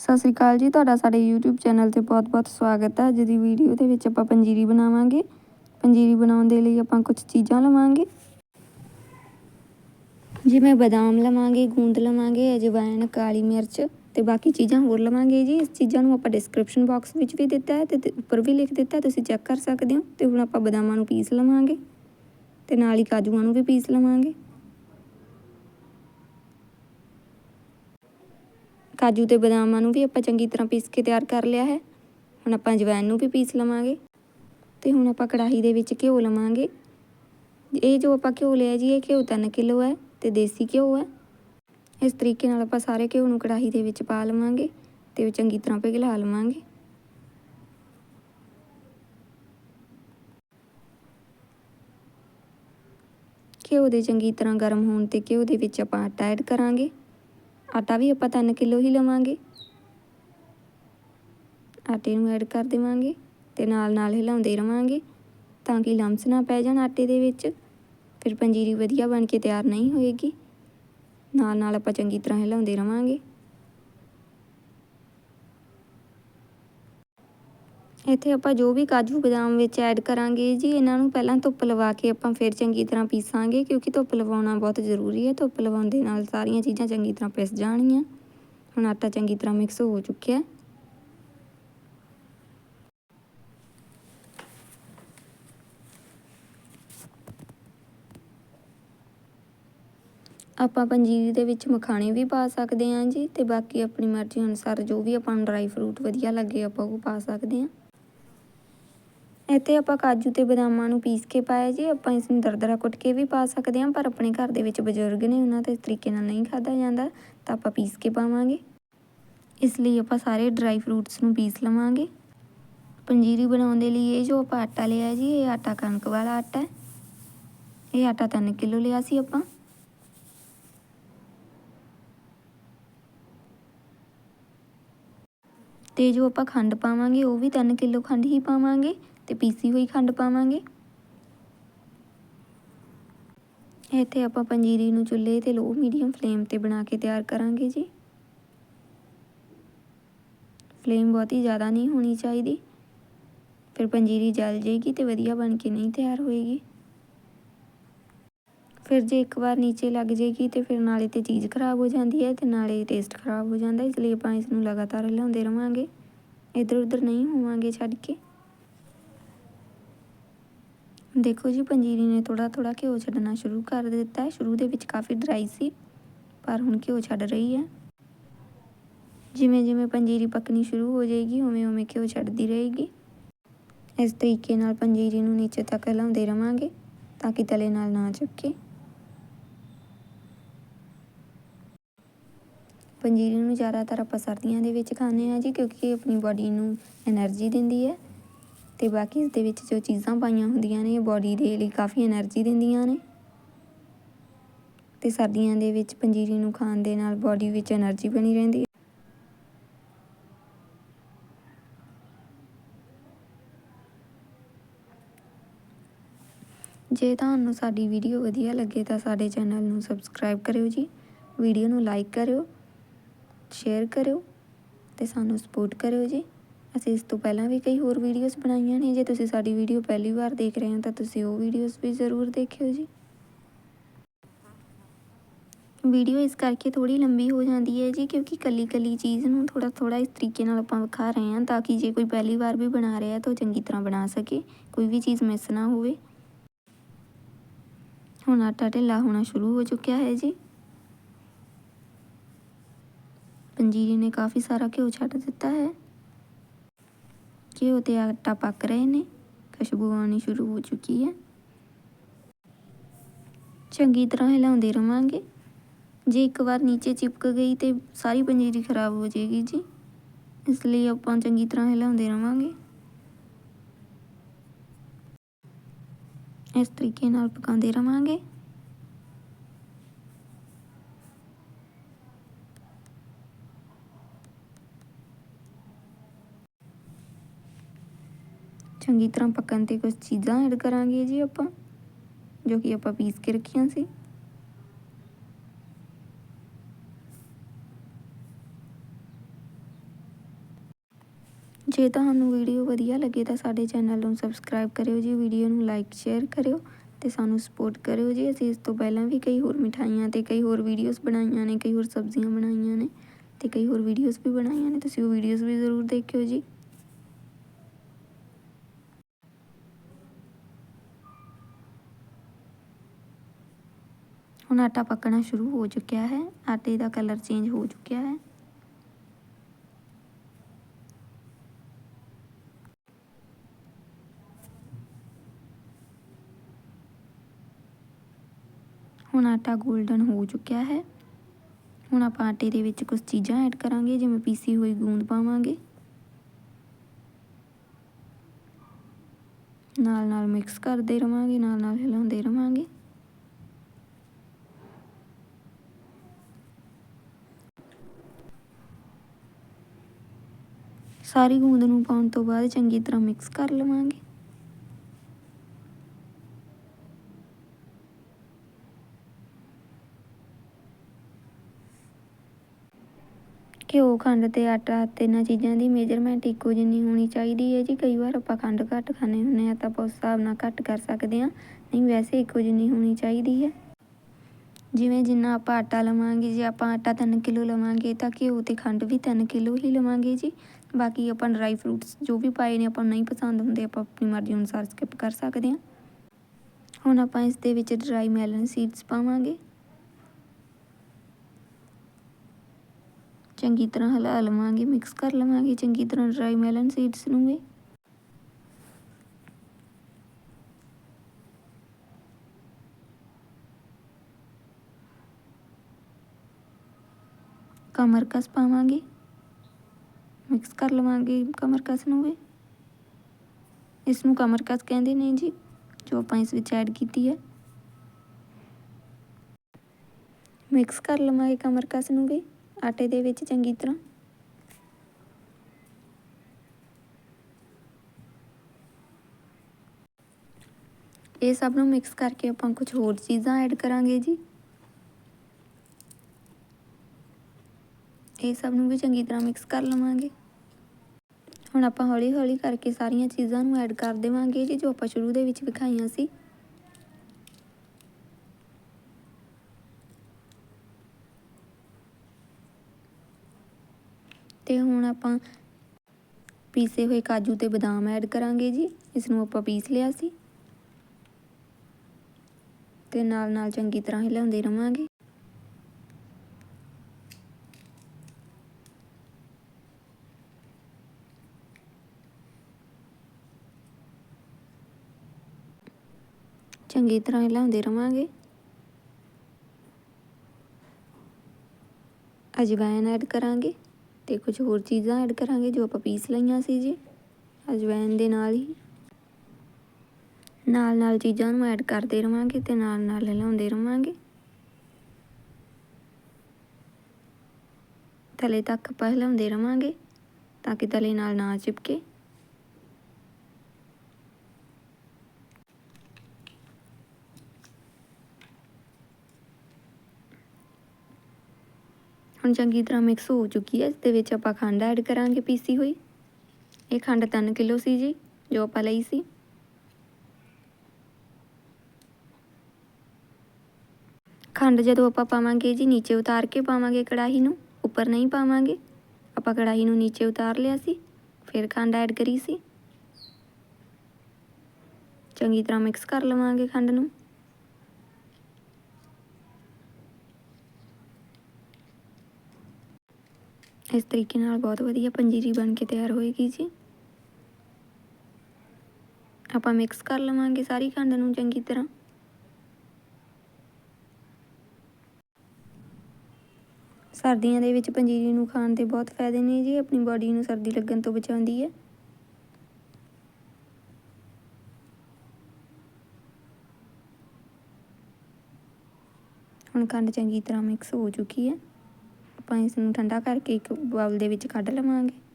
ਸਤਿ ਸ੍ਰੀ ਅਕਾਲ ਜੀ, ਤੁਹਾਡਾ ਸਾਡੇ YouTube ਚੈਨਲ ਤੇ ਬਹੁਤ-ਬਹੁਤ ਸਵਾਗਤ ਹੈ। ਅੱਜ ਦੀ ਵੀਡੀਓ ਦੇ ਵਿੱਚ ਆਪਾਂ ਪੰਜੀਰੀ ਬਣਾਵਾਂਗੇ। ਪੰਜੀਰੀ ਬਣਾਉਣ ਦੇ ਲਈ ਆਪਾਂ ਕੁਝ ਚੀਜ਼ਾਂ ਲਵਾਂਗੇ। ਜਿਵੇਂ ਬਦਾਮ ਲਵਾਂਗੇ, ਗੂੰਦ ਲਵਾਂਗੇ, ਅਜਵਾਇਣ, ਕਾਲੀ ਮਿਰਚ ਤੇ ਬਾਕੀ ਚੀਜ਼ਾਂ ਹੋਰ ਲਵਾਂਗੇ ਜੀ। ਇਸ ਚੀਜ਼ਾਂ ਨੂੰ ਆਪਾਂ ਡਿਸਕ੍ਰਿਪਸ਼ਨ ਬਾਕਸ ਵਿੱਚ ਵੀ ਦਿੱਤਾ ਹੈ ਤੇ ਉੱਪਰ ਵੀ ਲਿਖ ਦਿੱਤਾ ਤੁਸੀਂ ਚੈੱਕ ਕਰ ਸਕਦੇ ਹੋ। ਤੇ ਹੁਣ ਆਪਾਂ ਬਦਾਮਾਂ ਨੂੰ ਪੀਸ ਲਵਾਂਗੇ ਤੇ ਨਾਲ ਹੀ ਕਾਜੂਆਂ ਨੂੰ ਵੀ ਪੀਸ ਲਵਾਂਗੇ। ਕਾਜੂ ਤੇ ਬਦਾਮਾਂ ਨੂੰ ਵੀ ਆਪਾਂ ਚੰਗੀ ਤਰ੍ਹਾਂ ਪੀਸ ਕੇ ਤਿਆਰ ਕਰ ਲਿਆ ਹੈ। ਹੁਣ ਆਪਾਂ ਅਜਵਾਇਣ ਨੂੰ ਵੀ ਪੀਸ ਲਵਾਂਗੇ। ਤੇ ਹੁਣ ਆਪਾਂ ਕੜਾਹੀ ਦੇ ਵਿੱਚ ਘਿਓ ਲਵਾਂਗੇ। ਇਹ ਜੋ ਆਪਾਂ ਘਿਓ ਲਿਆ ਜੀ, ਇਹ ਘਿਓ 3 ਕਿਲੋ ਹੈ ਤੇ ਦੇਸੀ ਘਿਓ ਹੈ। ਇਸ ਤਰੀਕੇ ਨਾਲ ਆਪਾਂ ਸਾਰੇ ਘਿਓ ਨੂੰ ਕੜਾਹੀ ਦੇ ਵਿੱਚ ਪਾ ਲਵਾਂਗੇ ਤੇ ਉਹ ਚੰਗੀ ਤਰ੍ਹਾਂ ਪਿਘਲਾ ਲਵਾਂਗੇ। ਘਿਓ ਦੇ ਚੰਗੀ ਤਰ੍ਹਾਂ ਗਰਮ ਹੋਣ ਤੇ ਘਿਓ ਦੇ ਵਿੱਚ ਆਪਾਂ ਆਟਾ ਐਡ ਕਰਾਂਗੇ। ਆਟਾ ਵੀ ਆਪਾਂ 3 ਕਿਲੋ ਹੀ ਲਵਾਂਗੇ। ਆਟੇ ਨੂੰ ਐਡ ਕਰ ਦੇਵਾਂਗੇ ਤੇ ਨਾਲ ਨਾਲ ਹਿਲਾਉਂਦੇ ਰਵਾਂਗੇ ਤਾਂ ਕਿ ਲੰਮਸ ਨਾ ਪੈ ਜਾਣ ਆਟੇ ਦੇ ਵਿੱਚ। ਫਿਰ ਪੰਜੀਰੀ ਵਧੀਆ ਬਣ ਕੇ ਤਿਆਰ ਨਹੀਂ ਹੋਏਗੀ। ਨਾਲ ਨਾਲ ਆਪਾਂ ਚੰਗੀ ਤਰ੍ਹਾਂ ਹਿਲਾਉਂਦੇ ਰਵਾਂਗੇ। ਇੱਥੇ ਆਪਾਂ ਜੋ ਵੀ ਕਾਜੂ ਬਦਾਮ ਵਿੱਚ ਐਡ ਕਰਾਂਗੇ ਜੀ, ਇਹਨਾਂ ਨੂੰ ਪਹਿਲਾਂ ਧੁੱਪ ਲਵਾ ਕੇ ਆਪਾਂ ਫਿਰ ਚੰਗੀ ਤਰ੍ਹਾਂ ਪੀਸਾਂਗੇ, ਕਿਉਂਕਿ ਧੁੱਪ ਲਵਾਉਣਾ ਬਹੁਤ ਜ਼ਰੂਰੀ ਹੈ। ਧੁੱਪ ਲਵਾਉਣ ਦੇ ਨਾਲ ਸਾਰੀਆਂ ਚੀਜ਼ਾਂ ਚੰਗੀ ਤਰ੍ਹਾਂ ਪਿਸ ਜਾਣਗੀਆਂ। ਹੁਣ ਆਟਾ ਚੰਗੀ ਤਰ੍ਹਾਂ ਮਿਕਸ ਹੋ ਚੁੱਕਿਆ ਆਪਾਂ ਪੰਜੀਰੀ ਦੇ ਵਿੱਚ ਮਖਾਣੇ ਵੀ ਪਾ ਸਕਦੇ ਹਾਂ ਜੀ, ਤੇ ਬਾਕੀ ਆਪਣੀ ਮਰਜ਼ੀ ਅਨੁਸਾਰ ਜੋ ਵੀ ਆਪਾਂ ਨੂੰ ਡਰਾਈ ਫਰੂਟ ਵਧੀਆ ਲੱਗੇ ਆਪਾਂ ਉਹ ਪਾ ਸਕਦੇ ਹਾਂ। ਇੱਥੇ ਆਪਾਂ ਕਾਜੂ ਤੇ ਬਦਾਮਾਂ ਨੂੰ ਪੀਸ ਕੇ ਪਾਇਆ ਜੀ, ਆਪਾਂ ਇਸ ਨੂੰ ਦਰਦਰਾ ਕੁੱਟ ਕੇ ਵੀ ਪਾ ਸਕਦੇ ਹਾਂ, ਪਰ ਆਪਣੇ ਘਰ ਦੇ ਵਿੱਚ ਬਜ਼ੁਰਗ ਨੇ, ਉਹਨਾਂ ਤੇ ਇਸ ਤਰੀਕੇ ਨਾਲ ਨਹੀਂ ਖਾਧਾ ਜਾਂਦਾ, ਤਾਂ ਆਪਾਂ ਪੀਸ ਕੇ ਪਾਵਾਂਗੇ। ਇਸ ਲਈ ਆਪਾਂ ਸਾਰੇ ਡਰਾਈ ਫਰੂਟਸ ਨੂੰ ਪੀਸ ਲਵਾਂਗੇ। ਪੰਜੀਰੀ ਬਣਾਉਣ ਦੇ ਲਈ ਇਹ ਜੋ ਆਪਾਂ ਆਟਾ ਲਿਆ ਜੀ, ਇਹ ਆਟਾ ਕਣਕ ਵਾਲਾ ਆਟਾ ਹੈ। ਇਹ ਆਟਾ 3 ਕਿਲੋ ਲਿਆ ਸੀ ਆਪਾਂ। ਤੇ ਜੋ ਆਪਾਂ ਖੰਡ ਪਾਵਾਂਗੇ, ਉਹ ਵੀ 3 ਕਿਲੋ ਖੰਡ ਹੀ ਪਾਵਾਂਗੇ। ਤੇ ਪੀਸੀ ਹੋਈ ਖੰਡ ਪਾਵਾਂਗੇ। ਇੱਥੇ ਆਪਾਂ ਪੰਜੀਰੀ ਨੂੰ ਚੁੱਲ੍ਹੇ ਤੇ ਲੋ ਮੀਡੀਅਮ ਫਲੇਮ ਤੇ ਬਣਾ ਕੇ ਤਿਆਰ ਕਰਾਂਗੇ ਜੀ। ਫਲੇਮ ਬਹੁਤ ਹੀ ਜ਼ਿਆਦਾ ਨਹੀਂ ਹੋਣੀ ਚਾਹੀਦੀ। ਫਿਰ ਪੰਜੀਰੀ ਜਲ ਜਾਏਗੀ ਤੇ ਵਧੀਆ ਬਣ ਕੇ ਨਹੀਂ ਤਿਆਰ ਹੋਏਗੀ। ਫਿਰ ਜੇ ਇੱਕ ਵਾਰ ਨੀਚੇ ਲੱਗ ਜਾਏਗੀ ਤੇ ਫਿਰ ਨਾਲੇ ਤੇ ਚੀਜ਼ ਖਰਾਬ ਹੋ ਜਾਂਦੀ ਹੈ ਤੇ ਨਾਲੇ ਟੇਸਟ ਖਰਾਬ ਹੋ ਜਾਂਦਾ, ਇਸ ਲਈ ਆਪਾਂ ਇਸ ਨੂੰ ਲਗਾਤਾਰ ਹਿਲਾਉਂਦੇ ਰਵਾਂਗੇ। ਇੱਧਰ ਉੱਧਰ ਨਹੀਂ ਹੋਵਾਂਗੇ ਛੱਡ ਕੇ। ਦੇਖੋ ਜੀ, ਪੰਜੀਰੀ ਨੇ ਥੋੜਾ ਥੋੜਾ ਘਿਓ ਛੱਡਣਾ ਸ਼ੁਰੂ ਕਰ ਦਿੱਤਾ। ਹੈ ਸ਼ੁਰੂ ਦੇ ਵਿੱਚ ਕਾਫੀ ਡਰਾਈ ਸੀ, ਪਰ ਹੁਣ ਘਿਓ ਛੱਡ ਰਹੀ ਹੈ। ਜਿਵੇਂ ਜਿਵੇਂ ਪੰਜੀਰੀ ਪੱਕਣੀ ਸ਼ੁਰੂ ਹੋ ਜਾਏਗੀ, ਉਵੇਂ ਉਵੇਂ ਘਿਓ ਛੱਡਦੀ ਰਹੇਗੀ। ਇਸ ਤਰੀਕੇ ਨਾਲ ਪੰਜੀਰੀ ਨੂੰ ਨੀਚੇ ਤੱਕ ਹਿਲਾਉਂਦੇ ਰਵਾਂਗੇ, ਤਾਂ ਕਿ ਤਲੇ ਨਾਲ ਨਾ ਚਿਪਕੇ ਪੰਜੀਰੀ ਨੂੰ ਜ਼ਿਆਦਾਤਰ ਆਪਾਂ ਸਰਦੀਆਂ ਦੇ ਵਿੱਚ ਖਾਂਦੇ ਆ ਜੀ, ਕਿਉਂਕਿ ਇਹ ਆਪਣੀ ਬਾਡੀ ਨੂੰ એનર્ਜੀ ਦਿੰਦੀ ਹੈ। ਤੇ ਬਾਕੀ ਇਸ ਦੇ ਵਿੱਚ ਜੋ ਚੀਜ਼ਾਂ ਪਾਈਆਂ ਹੁੰਦੀਆਂ ਨੇ ਬਾਡੀ ਦੇ ਲਈ ਕਾਫੀ એનર્ਜੀ ਦਿੰਦੀਆਂ ਨੇ। ਤੇ ਸਰਦੀਆਂ ਦੇ ਵਿੱਚ ਪੰਜੀਰੀ ਨੂੰ ਖਾਣ ਦੇ ਨਾਲ ਬਾਡੀ ਵਿੱਚ એનર્ਜੀ ਬਣੀ ਰਹਿੰਦੀ ਹੈ। ਜੇ ਤੁਹਾਨੂੰ ਸਾਡੀ ਵੀਡੀਓ ਵਧੀਆ ਲੱਗੇ ਤਾਂ ਸਾਡੇ ਚੈਨਲ ਨੂੰ ਸਬਸਕ੍ਰਾਈਬ ਕਰਿਓ ਜੀ। ਵੀਡੀਓ ਨੂੰ ਲਾਈਕ ਕਰਿਓ ਸ਼ੇਅਰ ਕਰਿਓ ਤੇ ਸਾਨੂੰ ਸਪੋਰਟ ਕਰਿਓ ਜੀ। ਅਸੀਂ ਇਸ ਤੋਂ ਪਹਿਲਾਂ ਵੀ ਕਈ ਹੋਰ ਵੀਡੀਓਜ਼ ਬਣਾਈਆਂ ਨੇ, ਜੇ ਤੁਸੀਂ ਸਾਡੀ ਵੀਡੀਓ ਪਹਿਲੀ ਵਾਰ ਦੇਖ ਰਹੇ ਹੋ ਤਾਂ ਤੁਸੀਂ ਉਹ ਵੀਡੀਓਜ਼ ਵੀ ਜ਼ਰੂਰ ਦੇਖਿਓ ਜੀ। ਵੀਡੀਓ ਇਸ ਕਰਕੇ ਥੋੜੀ ਲੰਬੀ ਹੋ ਜਾਂਦੀ ਹੈ ਜੀ, ਕਿਉਂਕਿ ਕੱਲੀ ਕੱਲੀ ਚੀਜ਼ ਨੂੰ ਥੋੜਾ ਥੋੜਾ ਇਸ ਤਰੀਕੇ ਨਾਲ ਆਪਾਂ ਵਿਖਾ ਰਹੇ ਹਾਂ ਤਾਂ ਕਿ ਜੇ ਕੋਈ ਪਹਿਲੀ ਵਾਰ ਵੀ ਬਣਾ ਰਿਹਾ ਤਾਂ ਉਹ ਚੰਗੀ ਤਰ੍ਹਾਂ ਬਣਾ ਸਕੇ, ਕੋਈ ਵੀ ਚੀਜ਼ ਮਿਸ ਨਾ ਹੋਵੇ। ਹੁਣ ਆਟਾ ਢਿੱਲਾ ਹੋਣਾ ਸ਼ੁਰੂ ਹੋ ਚੁੱਕਿਆ ਹੈ ਜੀ। ਪੰਜੀਰੀ ਨੇ ਕਾਫੀ ਸਾਰਾ ਘਿਓ ਛੱਡ ਦਿੱਤਾ ਹੈ। ਘਿਓ ਤੇ ਆਟਾ ਪੱਕ ਰਹੇ ਨੇ, ਖੁਸ਼ਬੂ ਆਉਣੀ ਸ਼ੁਰੂ ਹੋ ਚੁੱਕੀ ਹੈ। ਚੰਗੀ ਤਰ੍ਹਾਂ ਹਿਲਾਉਂਦੇ ਰਵਾਂਗੇ। ਜੇ ਇੱਕ ਵਾਰ ਨੀਚੇ ਚਿਪਕ ਗਈ ਤੇ ਸਾਰੀ ਪੰਜੀਰੀ ਖਰਾਬ ਹੋ ਜਾਏਗੀ ਜੀ। ਇਸ ਲਈ ਆਪਾਂ ਚੰਗੀ ਤਰ੍ਹਾਂ ਹਿਲਾਉਂਦੇ ਰਵਾਂਗੇ। ਇਸ ਤਰੀਕੇ ਨਾਲ ਪਕਾਉਂਦੇ ਰਵਾਂਗੇ। ਚੰਗੀ ਤਰ੍ਹਾਂ ਪੱਕਣ ਤੇ ਕੁਝ ਚੀਜ਼ਾਂ ਐਡ ਕਰਾਂਗੇ ਜੀ ਆਪਾਂ, ਜੋ ਕਿ ਆਪਾਂ ਪੀਸ ਕੇ ਰੱਖੀਆਂ ਸੀ। ਜੇ ਤੁਹਾਨੂੰ ਵੀਡੀਓ ਵਧੀਆ ਲੱਗੇ ਤਾਂ ਸਾਡੇ ਚੈਨਲ ਨੂੰ ਸਬਸਕ੍ਰਾਈਬ ਕਰਿਓ ਜੀ, ਵੀਡੀਓ ਨੂੰ ਲਾਈਕ ਸ਼ੇਅਰ ਕਰਿਓ ਤੇ ਸਾਨੂੰ ਸਪੋਰਟ ਕਰਿਓ ਜੀ। ਅਸੀਂ ਇਸ ਤੋਂ ਪਹਿਲਾਂ ਵੀ ਕਈ ਹੋਰ ਮਿਠਾਈਆਂ ਤੇ ਕਈ ਹੋਰ ਵੀਡੀਓਜ਼ ਬਣਾਈਆਂ ਨੇ, ਕਈ ਹੋਰ ਸਬਜ਼ੀਆਂ ਬਣਾਈਆਂ ਨੇ ਤੇ ਕਈ ਹੋਰ ਵੀਡੀਓਜ਼ ਵੀ ਬਣਾਈਆਂ ਨੇ, ਤੁਸੀਂ ਉਹ ਵੀਡੀਓਜ਼ ਵੀ ਜ਼ਰੂਰ ਦੇਖਿਓ ਜੀ। ਹੁਣ ਆਟਾ ਪੱਕਣਾ ਸ਼ੁਰੂ ਹੋ ਚੁੱਕਿਆ ਹੈ। ਆਟੇ ਦਾ ਕਲਰ ਚੇਂਜ ਹੋ ਚੁੱਕਿਆ ਹੈ। ਹੁਣ ਆਟਾ 골ਡਨ ਹੋ ਚੁੱਕਿਆ ਹੈ। ਹੁਣ ਆਪਾਂ ਆਟੇ ਦੇ ਵਿੱਚ ਕੁਝ ਚੀਜ਼ਾਂ ਐਡ ਕਰਾਂਗੇ, ਜਿਵੇਂ ਪੀਸੀ ਹੋਈ ਗੂੰਦ ਪਾਵਾਂਗੇ। ਨਾਲ ਨਾਲ ਮਿਕਸ ਕਰਦੇ ਰਵਾਂਗੇ ਨਾਲ ਨਾਲ ਹਿਲਾਉਂਦੇ ਰਵਾਂਗੇ। ਸਾਰੀ ਗੂੰਦ ਨੂੰ ਪਾਉਣ ਤੋਂ ਬਾਅਦ ਚੰਗੀ ਤਰ੍ਹਾਂ ਮਿਕਸ ਕਰ ਲਵਾਂਗੇ। ਘਿਓ ਖੰਡ ਤੇ ਆਟਾ ਤਿੰਨਾਂ ਚੀਜ਼ਾਂ ਦੀ ਮੇਜਰਮੈਂਟ ਇੱਕੋ ਜਿੰਨੀ ਹੋਣੀ ਚਾਹੀਦੀ ਹੈ ਜੀ। ਕਈ ਵਾਰ ਆਪਾਂ ਖੰਡ ਘੱਟ ਖਾਣੇ ਹੁੰਦੇ ਆ ਤਾਂ ਆਪਾਂ ਉਸ ਹਿਸਾਬ ਨਾਲ ਘੱਟ ਕਰ ਸਕਦੇ ਆ ਨਹੀਂ, ਵੈਸੇ ਇੱਕੋ ਜਿੰਨੀ ਹੋਣੀ ਚਾਹੀਦੀ ਹੈ। ਜਿਵੇਂ ਜਿੰਨਾ ਆਪਾਂ ਆਟਾ ਲਵਾਂਗੇ, ਜੇ ਆਪਾਂ ਆਟਾ 3 ਕਿਲੋ ਲਵਾਂਗੇ ਤਾਂ ਘਿਓ ਤੇ ਖੰਡ ਵੀ 3 ਕਿਲੋ ਹੀ ਲਵਾਂਗੇ ਜੀ। ਬਾਕੀ ਆਪਾਂ ਡਰਾਈ ਫਰੂਟਸ ਜੋ ਵੀ ਪਾਏ ਨੇ ਆਪਾਂ ਨੂੰ ਨਹੀਂ ਪਸੰਦ ਹੁੰਦੇ, ਆਪਾਂ ਆਪਣੀ ਮਰਜ਼ੀ ਅਨੁਸਾਰ ਸਕਿਪ ਕਰ ਸਕਦੇ ਹਾਂ। ਹੁਣ ਆਪਾਂ ਇਸ ਦੇ ਵਿੱਚ ਡਰਾਈ ਮੈਲਨ ਸੀਡਸ ਪਾਵਾਂਗੇ। ਚੰਗੀ ਤਰ੍ਹਾਂ ਹਿਲਾ ਲਵਾਂਗੇ ਮਿਕਸ ਕਰ ਲਵਾਂਗੇ ਚੰਗੀ ਤਰ੍ਹਾਂ ਡਰਾਈ ਮੈਲਨ ਸੀਡਸ ਨੂੰ ਵੀ। ਕਮਰਕਸ ਪਾਵਾਂਗੇ। ਮਿਕਸ ਕਰ ਲਵਾਂਗੇ ਕਮਰਕਸ ਨੂੰ ਵੀ। ਇਸ ਨੂੰ ਕਮਰਕਸ ਕਹਿੰਦੇ ਨੇ ਜੀ, ਜੋ ਆਪਾਂ ਇਸ ਵਿੱਚ ਐਡ ਕੀਤੀ ਹੈ। ਮਿਕਸ ਕਰ ਲਵਾਂਗੇ ਕਮਰਕਸ ਨੂੰ ਵੀ, ਆਟੇ ਦੇ ਵਿੱਚ ਚੰਗੀ ਤਰ੍ਹਾਂ। ਇਹ ਸਭ ਨੂੰ ਮਿਕਸ ਕਰਕੇ ਆਪਾਂ ਕੁਝ ਹੋਰ ਚੀਜ਼ਾਂ ਐਡ ਕਰਾਂਗੇ ਜੀ। ਇਹ ਸਭ ਨੂੰ ਵੀ ਚੰਗੀ ਤਰ੍ਹਾਂ ਮਿਕਸ ਕਰ ਲਵਾਂਗੇ। ਹੁਣ ਆਪਾਂ ਹੌਲੀ ਹੌਲੀ ਕਰਕੇ ਸਾਰੀਆਂ ਚੀਜ਼ਾਂ ਨੂੰ ਐਡ ਕਰ ਦੇਵਾਂਗੇ ਜੀ ਜੋ ਆਪਾਂ ਸ਼ੁਰੂ ਦੇ ਵਿੱਚ ਵਿਖਾਈਆਂ ਸੀ। ਤੇ ਹੁਣ ਆਪਾਂ ਪੀਸੇ ਹੋਏ ਕਾਜੂ ਤੇ ਬਦਾਮ ਐਡ ਕਰਾਂਗੇ ਜੀ ਇਸ ਨੂੰ ਆਪਾਂ ਪੀਸ ਲਿਆ ਸੀ। ਤੇ ਨਾਲ ਨਾਲ ਚੰਗੀ ਤਰ੍ਹਾਂ ਹਿਲਾਉਂਦੇ ਰਵਾਂਗੇ। ਚੰਗੀ ਤਰ੍ਹਾਂ ਹਿਲਾਉਂਦੇ ਰਵਾਂਗੇ। ਅਜਵਾਇਨ ਐਡ ਕਰਾਂਗੇ ਤੇ ਕੁਝ ਹੋਰ ਚੀਜ਼ਾਂ ਐਡ ਕਰਾਂਗੇ ਜੋ ਆਪਾਂ ਪੀਸ ਲਈਆਂ ਸੀ ਜੀ। ਅਜਵਾਇਨ ਦੇ ਨਾਲ ਹੀ ਨਾਲ ਨਾਲ ਚੀਜ਼ਾਂ ਨੂੰ ਐਡ ਕਰਦੇ ਰਵਾਂਗੇ ਤੇ ਨਾਲ ਨਾਲ ਹਿਲਾਉਂਦੇ ਰਵਾਂਗੇ। ਤਲੇ ਤੱਕ ਆਪਾਂ ਹਿਲਾਉਂਦੇ ਰਵਾਂਗੇ ਤਾਂ ਕਿ ਤਲੇ ਨਾਲ ਨਾ ਚਿਪਕੇ। ਹੁਣ ਚੰਗੀ ਤਰ੍ਹਾਂ ਮਿਕਸ ਹੋ ਚੁੱਕੀ ਹੈ ਇਸ ਦੇ ਵਿੱਚ ਆਪਾਂ ਖੰਡ ਐਡ ਕਰਾਂਗੇ ਪੀਸੀ ਹੋਈ। ਇਹ ਖੰਡ 3 ਕਿਲੋ ਸੀ ਜੀ, ਜੋ ਆਪਾਂ ਲਈ ਸੀ। ਖੰਡ ਜਦੋਂ ਆਪਾਂ ਪਾਵਾਂਗੇ ਜੀ, ਨੀਚੇ ਉਤਾਰ ਕੇ ਪਾਵਾਂਗੇ ਕੜਾਹੀ ਨੂੰ, ਉੱਪਰ ਨਹੀਂ ਪਾਵਾਂਗੇ। ਆਪਾਂ ਕੜਾਹੀ ਨੂੰ ਨੀਚੇ ਉਤਾਰ ਲਿਆ ਸੀ, ਫਿਰ ਖੰਡ ਐਡ ਕਰੀ ਸੀ। ਚੰਗੀ ਤਰ੍ਹਾਂ ਮਿਕਸ ਕਰ ਲਵਾਂਗੇ ਖੰਡ ਨੂੰ। ਇਸ ਤਰੀਕੇ ਨਾਲ ਬਹੁਤ ਵਧੀਆ ਪੰਜੀਰੀ ਬਣ ਕੇ ਤਿਆਰ ਹੋਏਗੀ ਜੀ। ਆਪਾਂ ਮਿਕਸ ਕਰ ਲਵਾਂਗੇ ਸਾਰੀ ਖੰਡ ਨੂੰ ਚੰਗੀ ਤਰ੍ਹਾਂ। ਸਰਦੀਆਂ ਦੇ ਵਿੱਚ ਪੰਜੀਰੀ ਨੂੰ ਖਾਣ ਦੇ ਬਹੁਤ ਫਾਇਦੇ ਨੇ ਜੀ, ਆਪਣੀ ਬਾਡੀ ਨੂੰ ਸਰਦੀ ਲੱਗਣ ਤੋਂ ਬਚਾਉਂਦੀ ਹੈ। ਹੁਣ ਖੰਡ ਚੰਗੀ ਤਰ੍ਹਾਂ ਮਿਕਸ ਹੋ ਚੁੱਕੀ ਹੈ। ਆਪਾਂ ਇਸ ਨੂੰ ਠੰਡਾ ਕਰਕੇ ਇੱਕ ਬਾਉਲ ਦੇ ਵਿੱਚ ਕੱਢ ਲਵਾਂਗੇ।